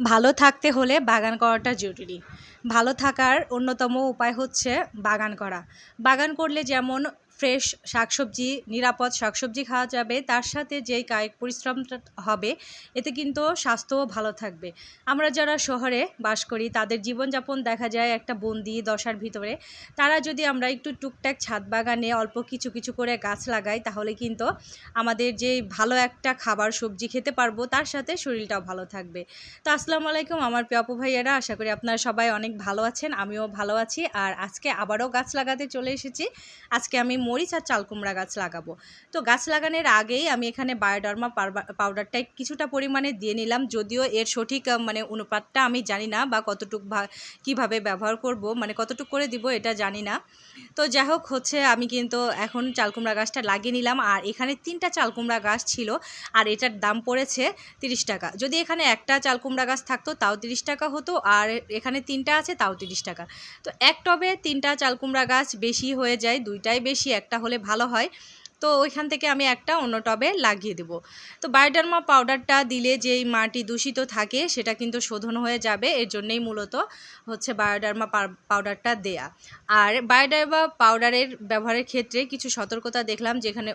ভালো থাকতে হলে বাগান করাটা জরুরি। ভালো থাকার অন্যতম উপায় হচ্ছে বাগান করা। বাগান করলে যেমন ফ্রেশ শাকসবজি, নিরাপদ শাকসবজি খাওয়া যাবে। তার সাথে যেই কায়িক পরিশ্রমটা হবে, এতে কিন্তু স্বাস্থ্যও ভালো থাকবে। আমরা যারা শহরে বাস করি, তাদের জীবনযাপন দেখা যায় একটা বন্দি দশার ভিতরে। তারা যদি আমরা একটু টুকটাক ছাদ বাগানে অল্প কিছু কিছু করে গাছ লাগাই, তাহলে কিন্তু আমাদের যে ভালো একটা খাবার, সবজি খেতে পারব, তার সাথে শরীরটাও ভালো থাকবে। তো আসসালামু আলাইকুম, আমার প্রিয় আপু ভাইয়ারা। আশা করি আপনারা সবাই অনেক ভালো আছেন, আমিও ভালো আছি। আর আজকে আবারও গাছ লাগাতে চলে এসেছি। আজকে আমি মরিচ আর চাল কুমড়া গাছ লাগাবো। তো গাছ লাগানোর আগেই আমি এখানে বায়োডার্মা পাউডারটা কিছুটা পরিমাণে দিয়ে নিলাম। যদিও এর সঠিক মানে অনুপাতটা আমি জানি না বা কতটুক কীভাবে ব্যবহার করব মানে কতটুক করে দিব এটা জানি না। তো যাই হোক, হচ্ছে আমি কিন্তু এখন চাল কুমড়া গাছটা লাগিয়ে নিলাম। আর এখানে তিনটা চাল কুমড়া গাছ ছিল আর এটার দাম পড়েছে তিরিশ টাকা। যদি এখানে একটা চাল কুমড়া গাছ থাকতো তাও তিরিশ টাকা হতো, আর এখানে তিনটা আছে তাও তিরিশ টাকা। তো এক টবে তিনটা চাল কুমড়া গাছ বেশি হয়ে যায়, দুইটাই বেশি। একটা হলে ভালো হয়। তো ওইখান থেকে আমি একটা অন্য টবে লাগিয়ে দেব। তো বায়োডার্মা পাউডারটা দিলে যেই মাটি দূষিত থাকে, সেটা কিন্তু শোধন হয়ে যাবে। এর জন্যই মূলত হচ্ছে বায়োডার্মা পাউডারটা দেয়া। আর বায়োডার্মা পাউডারের ব্যবহারের ক্ষেত্রে কিছু সতর্কতা দেখলাম, যেখানে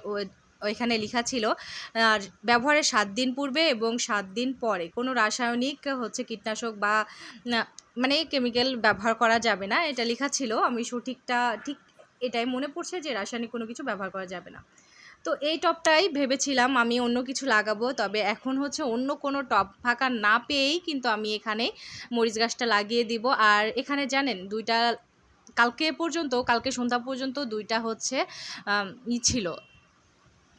ওইখানে লেখা ছিল, আর ব্যবহারের সাত দিন পূর্বে এবং সাত দিন পরে। কোনো রাসায়নিক হচ্ছে কীটনাশক বা মানে কেমিক্যাল ব্যবহার করা যাবে না। এটা লেখা ছিল, আমি সঠিকটা, ঠিক এটাই মনে পড়ছে যে রাসায়নিক কোনো কিছু ব্যবহার করা যাবে না। তো এই টপটাই ভেবেছিলাম আমি অন্য কিছু লাগাবো, তবে এখন হচ্ছে অন্য কোনো টপ ফাঁকা না পেয়েই কিন্তু আমি এখানে মরিচ গাছটা লাগিয়ে দিব। আর এখানে জানেন দুইটা, কালকে পর্যন্ত, কালকে সন্ধ্যা পর্যন্ত দুইটা হচ্ছে ই ছিল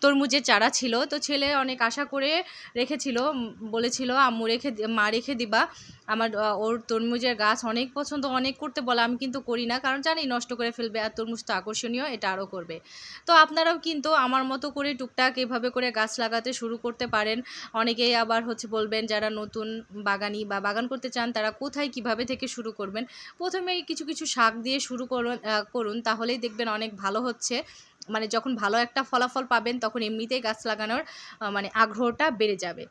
তরমুজের চারা ছিল। তো ছেলে অনেক আশা করে রেখেছিল বলেছিল, আম্মু, রেখে মা, রেখে দিবা। আমার ওর তরমুজের গাছ অনেক পছন্দ, অনেক করতে বলে, আমি কিন্তু করি না। কারণ জানি নষ্ট করে ফেলবে আর তরমুজ তো আকর্ষণীয়, এটা আরও করবে। তো আপনারাও কিন্তু আমার মতো করে টুকটাক এভাবে করে গাছ লাগাতে শুরু করতে পারেন। অনেকেই আবার হচ্ছে বলবেন, যারা নতুন বাগানি বা বাগান করতে চান, তারা কোথায় কীভাবে থেকে শুরু করবেন? প্রথমেই কিছু কিছু শাক দিয়ে শুরু করুন করুন, তাহলেই দেখবেন অনেক ভালো হচ্ছে। মানে যখন ভালো একটা ফলাফল পাবেন, তখন এমনিতেই গাছ লাগানোর মানে আগ্রহটা বেড়ে যাবে।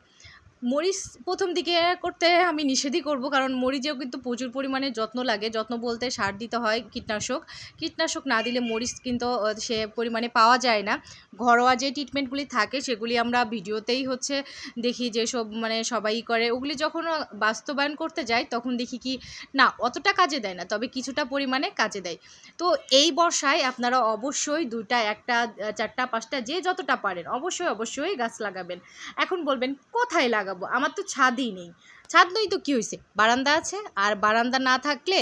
মরিচ প্রথম দিকে করতে আমি নিষেধই করব, কারণ মরিচেও কিন্তু প্রচুর পরিমাণে যত্ন লাগে। যত্ন বলতে সার দিতে হয় কীটনাশক। কীটনাশক না দিলে মরিচ কিন্তু সে পরিমাণে পাওয়া যায় না। ঘরোয়া যে ট্রিটমেন্টগুলি থাকে, সেগুলি আমরা ভিডিওতেই হচ্ছে দেখি যে সব মানে সবাই করে। ওগুলি যখন বাস্তবায়ন করতে যাই, তখন দেখি কি, না, অতটা কাজে দেয় না, তবে কিছুটা পরিমাণে কাজে দেয়। তো এই বর্ষায় আপনারা অবশ্যই দুইটা, একটা চারটা, পাঁচটা, যে যতটা পারেন, অবশ্যই অবশ্যই গাছ লাগাবেন। এখন বলবেন, কোথায় লাগাবো? আমার তো ছাদই নেই। ছাদ নেই তো কী হয়েছে বারান্দা আছে, আর বারান্দা না থাকলে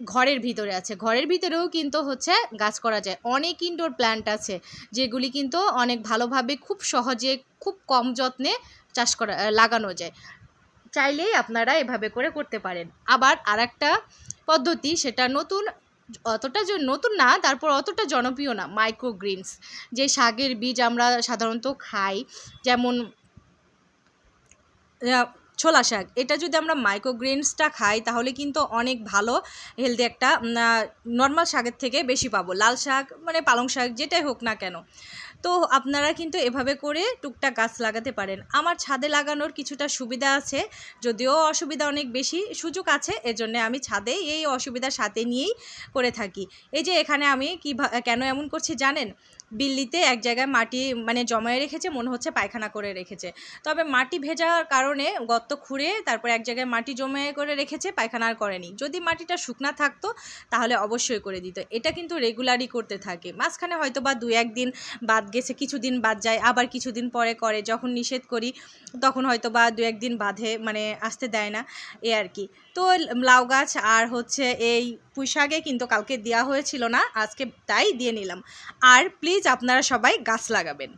ঘরের ভিতরে আছে। ঘরের ভিতরেও কিন্তু হচ্ছে গাছ করা যায়। অনেক ইনডোর প্ল্যান্ট আছে, যেগুলি কিন্তু অনেক ভালোভাবে খুব সহজে, খুব কম যত্নে চাষ করা লাগানো যায়। চাইলেই আপনারা এভাবে করে করতে পারেন। আবার আরেকটা পদ্ধতি, সেটা নতুন, অতটা যে নতুন না, তারপর অতটা জনপ্রিয় না মাইক্রোগ্রিনস যে শাকের বীজ আমরা সাধারণত খাই। যেমন Yep. ছোলা শাক। এটা যদি আমরা মাইক্রোগ্রেনসটা খাই, তাহলে কিন্তু অনেক ভালো হেলদি একটা নর্মাল শাকের থেকে বেশি পাবো। লাল শাক মানে পালং শাক, যেটাই হোক না কেন। তো আপনারা কিন্তু এভাবে করে টুকটাক গাছ লাগাতে পারেন। আমার ছাদে লাগানোর কিছুটা সুবিধা আছে, যদিও অসুবিধা অনেক বেশি। সুযোগ আছে, এজন্য আমি ছাদে এই অসুবিধার সাথে নিয়েই করে থাকি। এই যে এখানে আমি কী কেন এমন করছি জানেন? বিল্লিতে এক জায়গায় মাটি মানে জমায়ে রেখেছে, মনে হচ্ছে পায়খানা করে রেখেছে। তবে মাটি ভেজার কারণে গর্ত খুঁড়ে তারপর এক জায়গায় মাটি জমে করে রেখেছে, পায়খানা আর করেনি। যদি মাটিটা শুকনা থাকতো, তাহলে অবশ্যই করে দিত। এটা কিন্তু রেগুলারই করতে থাকে। মাঝখানে হয়তো বা দু একদিন বাদ গেছে, কিছুদিন বাদ যায়, আবার কিছুদিন পরে করে। যখন নিষেধ করি, তখন হয়তো বা দু একদিন বাঁধে মানে আসতে দেয় না, এ আর কি। তো লাউ গাছ আর হচ্ছে এই পুঁইশাকে কিন্তু কালকে দেওয়া হয়েছিল না, আজকে তাই দিয়ে নিলাম। আর প্লিজ আপনারা সবাই গাছ লাগাবেন।